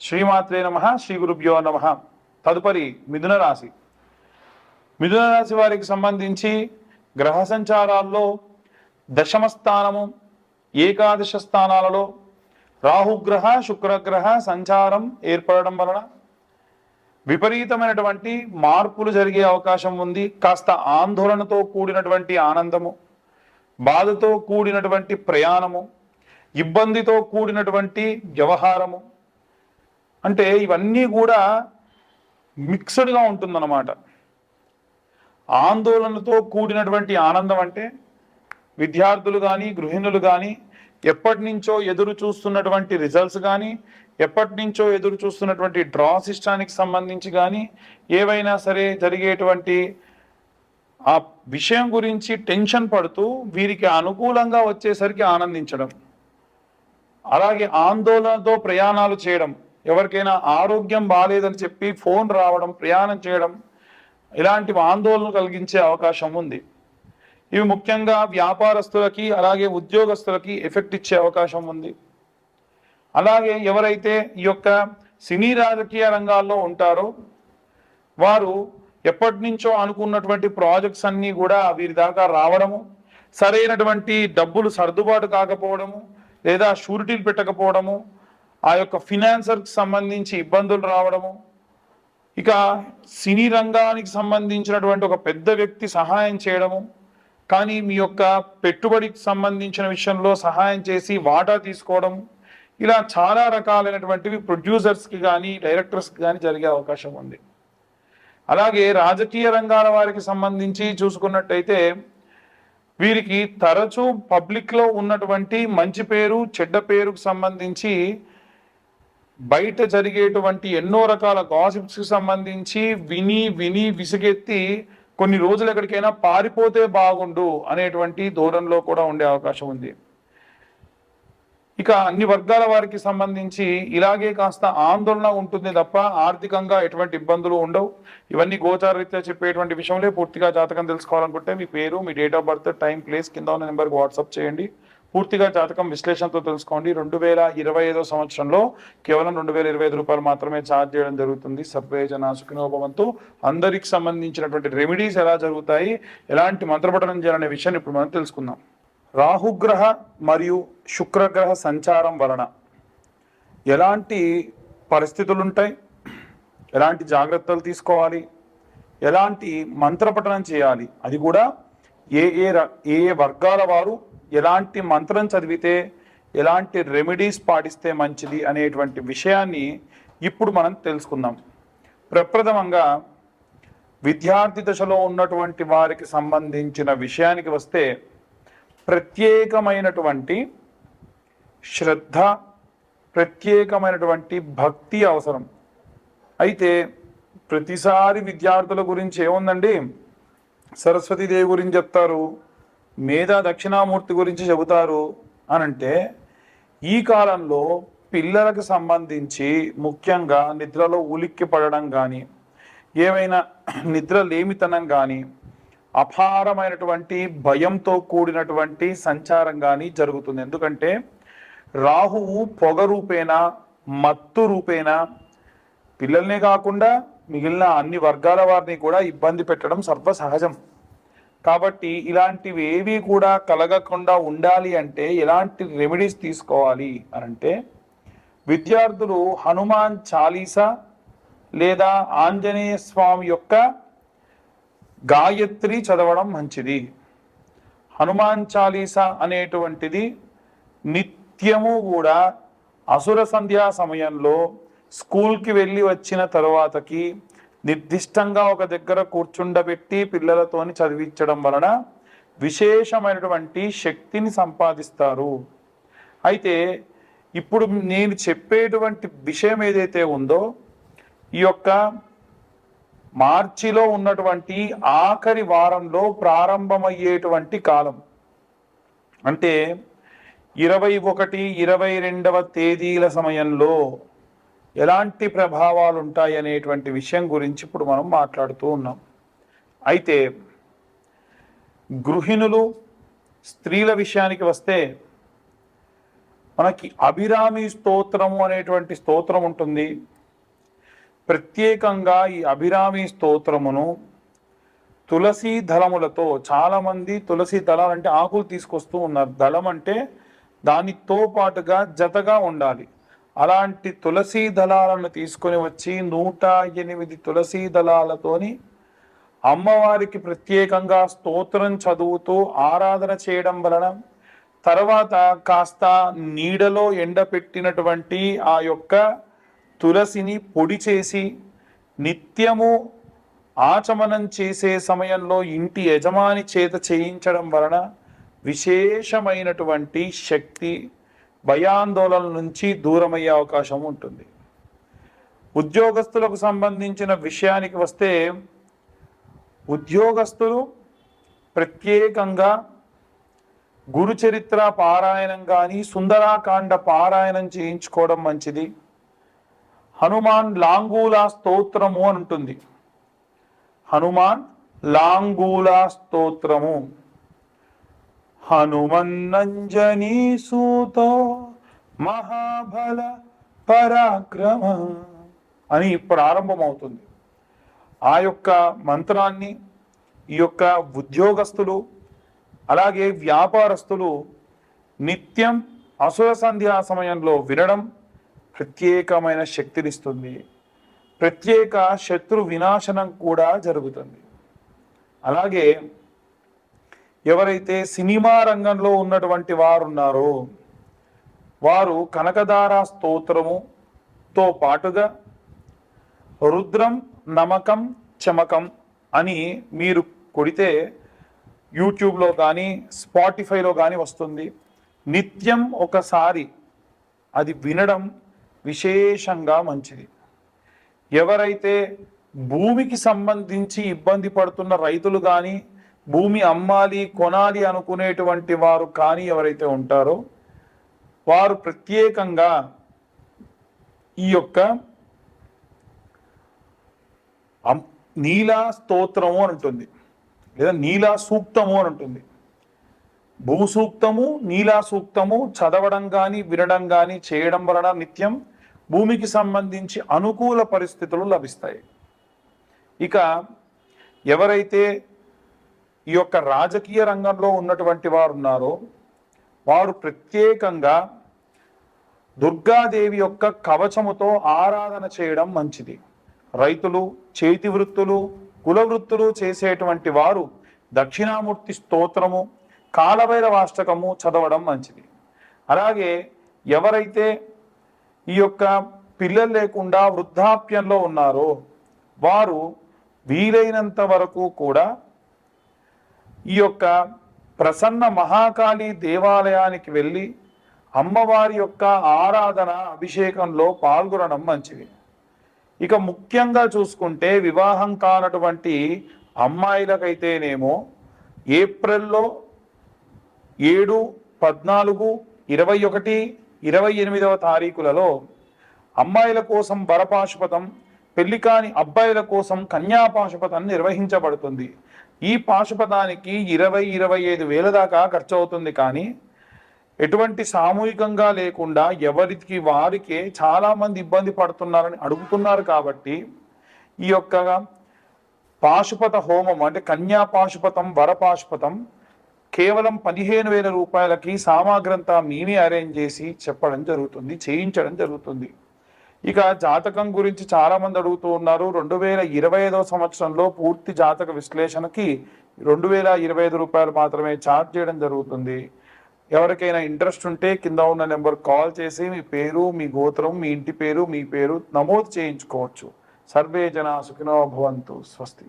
శ్రీమాత్రే నమ శ్రీ గురుభ్యో నమ. తదుపరి మిథున రాశి. మిథున రాశి వారికి సంబంధించి గ్రహ సంచారాల్లో దశమ స్థానము ఏకాదశ స్థానాలలో రాహుగ్రహ శుక్రగ్రహ సంచారం ఏర్పడడం వలన విపరీతమైనటువంటి మార్పులు జరిగే అవకాశం ఉంది. కాస్త ఆందోళనతో కూడినటువంటి ఆనందము బాధతో కూడినటువంటి ప్రయాణము ఇబ్బందితో కూడినటువంటి వ్యవహారము అంటే ఇవన్నీ కూడా మిక్స్డ్గా ఉంటుందన్నమాట. ఆందోళనతో కూడినటువంటి ఆనందం అంటే విద్యార్థులు కానీ గృహిణులు కానీ ఎప్పటి నుంచో ఎదురు చూస్తున్నటువంటి రిజల్ట్స్ కానీ ఎప్పటి నుంచో ఎదురు చూస్తున్నటువంటి డ్రా సిస్టానికి సంబంధించి కానీ ఏవైనా సరే జరిగేటువంటి ఆ విషయం గురించి టెన్షన్ పడుతూ వీరికి అనుకూలంగా వచ్చేసరికి ఆనందించడం. అలాగే ఆందోళనతో ప్రయాణాలు చేయడం. ఎవరికైనా ఆరోగ్యం బాగాలేదని చెప్పి ఫోన్ రావడం ప్రయాణం చేయడం ఇలాంటి ఆందోళన కలిగించే అవకాశం ఉంది. ఇవి ముఖ్యంగా వ్యాపారస్తులకి అలాగే ఉద్యోగస్తులకి ఎఫెక్ట్ ఇచ్చే అవకాశం ఉంది. అలాగే ఎవరైతే ఈ యొక్క సినీ రాజకీయ రంగాల్లో ఉంటారో వారు ఎప్పటి నుంచో అనుకున్నటువంటి ప్రాజెక్ట్స్ అన్నీ కూడా వీరి దాకా రావడము సరైనటువంటి డబ్బులు సర్దుబాటు కాకపోవడము లేదా షూరిటీలు పెట్టకపోవడము ఆ యొక్క ఫినాన్సర్కి సంబంధించి ఇబ్బందులు రావడము ఇక సినీ రంగానికి సంబంధించినటువంటి ఒక పెద్ద వ్యక్తి సహాయం చేయడము కానీ మీ యొక్క పెట్టుబడికి సంబంధించిన విషయంలో సహాయం చేసి వాటా తీసుకోవడం ఇలా చాలా రకాలైనటువంటివి ప్రొడ్యూసర్స్కి కానీ డైరెక్టర్స్కి కానీ జరిగే అవకాశం ఉంది. అలాగే రాజకీయ రంగాల వారికి సంబంధించి చూసుకున్నట్టయితే వీరికి తరచూ పబ్లిక్లో ఉన్నటువంటి మంచి పేరు చెడ్డ పేరుకు సంబంధించి బయట జరిగేటువంటి ఎన్నో రకాల గాసిప్స్కి సంబంధించి విని విని విసుగెత్తి కొన్ని రోజులు ఎక్కడికైనా పారిపోతే బాగుండు అనేటువంటి ధోరణిలో కూడా ఉండే అవకాశం ఉంది. ఇక అన్ని వర్గాల వారికి సంబంధించి ఇలాగే కాస్త ఆందోళన ఉంటుంది తప్ప ఆర్థికంగా ఎటువంటి ఇబ్బందులు ఉండవు. ఇవన్నీ గోచారరీత్యా చెప్పేటువంటి విషయంలో పూర్తిగా జాతకం తెలుసుకోవాలనుకుంటే మీ పేరు మీ date of birth time place కింద ఉన్న నెంబర్కి వాట్సాప్ చేయండి. పూర్తిగా జాతకం విశ్లేషణతో తెలుసుకోండి. రెండు వేల ఇరవై ఐదో సంవత్సరంలో కేవలం రెండు వేల ఇరవై ఐదు రూపాయలు మాత్రమే ఛార్జ్ చేయడం జరుగుతుంది. సర్వేజన సుఖినోభవంతో అందరికి సంబంధించినటువంటి రెమెడీస్ ఎలా జరుగుతాయి ఎలాంటి మంత్రపఠనం చేయాలనే విషయాన్ని ఇప్పుడు మనం తెలుసుకుందాం. రాహుగ్రహ మరియు శుక్రగ్రహ సంచారం వలన ఎలాంటి పరిస్థితులు ఉంటాయి ఎలాంటి జాగ్రత్తలు తీసుకోవాలి? ఎలాంటి మంత్రపఠనం చేయాలి? అది కూడా ఏ ఏ ర- ఏ ఏ వర్గాల వారు ఎలాంటి మంత్రం చదివితే ఎలాంటి రెమెడీస్ పాటిస్తే మంచిది అనేటువంటి విషయాన్ని ఇప్పుడు మనం తెలుసుకుందాం. ప్రప్రథమంగా విద్యార్థి దశలో ఉన్నటువంటి వారికి సంబంధించిన విషయానికి వస్తే ప్రత్యేకమైనటువంటి శ్రద్ధ ప్రత్యేకమైనటువంటి భక్తి అవసరం. అయితే ప్రతిసారి విద్యార్థుల గురించి ఏముందండి? సరస్వతీదేవి గురించి చెప్తారు. మేధా దక్షిణామూర్తి గురించి చెబుతారు అని అంటే ఈ కాలంలో పిల్లలకు సంబంధించి ముఖ్యంగా నిద్రలో ఉలిక్కి పడడం కానీ ఏమైనా నిద్ర లేమితనం కానీ అపారమైనటువంటి భయంతో కూడినటువంటి సంచారం కానీ జరుగుతుంది. ఎందుకంటే రాహువు పొగ రూపేణ మత్తు రూపేణా పిల్లల్నే కాకుండా మిగిలిన అన్ని వర్గాల వారిని కూడా ఇబ్బంది పెట్టడం సర్వసహజం. కాబట్టి ఇలాంటివి ఏవి కూడా కలగకుండా ఉండాలి అంటే ఎలాంటి రెమెడీస్ తీసుకోవాలి అని అంటే విద్యార్థులు హనుమాన్ చాలీసా లేదా ఆంజనేయ స్వామి యొక్క గాయత్రి చదవడం మంచిది. హనుమాన్ చాలీసా అనేటువంటిది నిత్యము కూడా అసుర సంధ్యా సమయంలో స్కూల్కి వెళ్ళి వచ్చిన తర్వాతకి నిర్దిష్టంగా ఒక దగ్గర కూర్చుండబెట్టి పిల్లలతోని చదివించడం వలన విశేషమైనటువంటి శక్తిని సంపాదిస్తారు. అయితే ఇప్పుడు నేను చెప్పేటువంటి విషయం ఏదైతే ఉందో ఈ యొక్క మార్చిలో ఉన్నటువంటి ఆఖరి వారంలో ప్రారంభమయ్యేటువంటి కాలం. అంటే ఇరవై ఒకటి ఇరవై రెండవ తేదీల సమయంలో ఎలాంటి ప్రభావాలు ఉంటాయి అనేటువంటి విషయం గురించి ఇప్పుడు మనం మాట్లాడుతూ ఉన్నాం. అయితే గృహిణులు స్త్రీల విషయానికి వస్తే మనకి అభిరామి స్తోత్రము అనేటువంటి స్తోత్రం ఉంటుంది. ప్రత్యేకంగా ఈ అభిరామి స్తోత్రమును తులసి దళములతో చాలామంది తులసి దళాలు అంటే ఆకులు తీసుకొస్తూ ఉన్నారు. దళం అంటే దానితో పాటుగా జతగా ఉండాలి. అలాంటి తులసీ దళాలను తీసుకొని వచ్చి నూట ఎనిమిది తులసీ దళాలతోని అమ్మవారికి ప్రత్యేకంగా స్తోత్రం చదువుతూ ఆరాధన చేయడం వలన తర్వాత కాస్త నీడలో ఎండపెట్టినటువంటి ఆ యొక్క తులసిని పొడి చేసి నిత్యము ఆచమనం చేసే సమయంలో ఇంటి యజమాని చేత చేయించడం వలన విశేషమైనటువంటి శక్తి భయాందోళన నుంచి దూరమయ్యే అవకాశం ఉంటుంది. ఉద్యోగస్తులకు సంబంధించిన విషయానికి వస్తే ఉద్యోగస్తులు ప్రత్యేకంగా గురు చరిత్ర పారాయణం కానీ సుందరాకాండ పారాయణం చేయించుకోవడం మంచిది. హనుమాన్ లాంగూలా స్తోత్రము అని ఉంటుంది. హనుమాన్ లాంగూలా స్తోత్రము. హనుమన్నంజనీ సూతో మహాబల పరాక్రమ అని ప్రారంభమవుతుంది ఆ యొక్క మంత్రాన్ని ఈ యొక్క ఉద్యోగస్తులు అలాగే వ్యాపారస్తులు నిత్యం అసుర సంధ్యా సమయంలో వినడం ప్రత్యేకమైన శక్తినిస్తుంది. ప్రత్యేక శత్రు వినాశనం కూడా జరుగుతుంది. అలాగే ఎవరైతే సినిమా రంగంలో ఉన్నటువంటి వారు ఉన్నారో వారు కనకదార స్తోత్రముతో పాటుగా రుద్రం నమకం చమకం అని మీరు కొడితే యూట్యూబ్లో కానీ స్పాటిఫైలో కానీ వస్తుంది. నిత్యం ఒకసారి అది వినడం విశేషంగా మంచిది. ఎవరైతే భూమికి సంబంధించి ఇబ్బంది పడుతున్న రైతులు కానీ భూమి అమ్మాలి కొనాలి అనుకునేటువంటి వారు కానీ ఎవరైతే ఉంటారో వారు ప్రత్యేకంగా ఈ యొక్క అం- నీలా స్తోత్రము అని ఉంటుంది. లేదా నీలా సూక్తము అని ఉంటుంది. భూసూక్తము నీలా సూక్తము చదవడం కానీ వినడం కానీ చేయడం వలన నిత్యం భూమికి సంబంధించి అనుకూల పరిస్థితులు లభిస్తాయి. ఇక ఎవరైతే ఈ యొక్క రాజకీయ రంగంలో ఉన్నటువంటి వారు ఉన్నారో వారు ప్రత్యేకంగా దుర్గాదేవి యొక్క కవచముతో ఆరాధన చేయడం మంచిది. రైతులు చేతి వృత్తులు కుల వృత్తులు చేసేటువంటి వారు దక్షిణామూర్తి స్తోత్రము కాలభైరవాష్టకము చదవడం మంచిది. అలాగే ఎవరైతే ఈ యొక్క పిల్లలు లేకుండా వృద్ధాప్యంలో ఉన్నారో వారు వీలైనంత వరకు కూడా ఈ యొక్క ప్రసన్న మహాకాళి దేవాలయానికి వెళ్ళి అమ్మవారి యొక్క ఆరాధన అభిషేకంలో పాల్గొనడం మంచిది. ఇక ముఖ్యంగా చూసుకుంటే వివాహం కానటువంటి అమ్మాయిలకైతేనేమో ఏప్రిల్లో ఏడు పద్నాలుగు ఇరవై ఒకటి ఇరవై ఎనిమిదవ తారీఖులలో అమ్మాయిల కోసం వరపాశుపతం పెళ్ళి కాని అబ్బాయిల కోసం కన్యాపాశుపతం నిర్వహించబడుతుంది. ఈ పాశుపదానికి ఇరవై ఇరవై ఐదు వేల దాకా ఖర్చు అవుతుంది కానీ ఎటువంటి సామూహికంగా లేకుండా ఎవరికి వారికే చాలామంది ఇబ్బంది పడుతున్నారని అడుగుతున్నారు కాబట్టి ఈ యొక్క పాశుపత హోమం అంటే కన్యా పాశుపతం వర పాశుపతం కేవలం పదిహేను వేల రూపాయలకి సామాగ్రంతా మేమే అరేంజ్ చేసి చెప్పడం జరుగుతుంది చేయించడం జరుగుతుంది. ఇక జాతకం గురించి చాలా మంది అడుగుతూ ఉన్నారు. రెండు వేల ఇరవై ఐదవ సంవత్సరంలో పూర్తి జాతక విశ్లేషణకి రెండు వేల ఇరవై ఐదు రూపాయలు మాత్రమే ఛార్జ్ చేయడం జరుగుతుంది. ఎవరికైనా ఇంట్రెస్ట్ ఉంటే కింద ఉన్న నెంబర్ కాల్ చేసి మీ పేరు మీ గోత్రం మీ ఇంటి పేరు మీ పేరు నమోదు చేయించుకోవచ్చు. సర్వే జన సుఖినో భవంతు. స్వస్తి.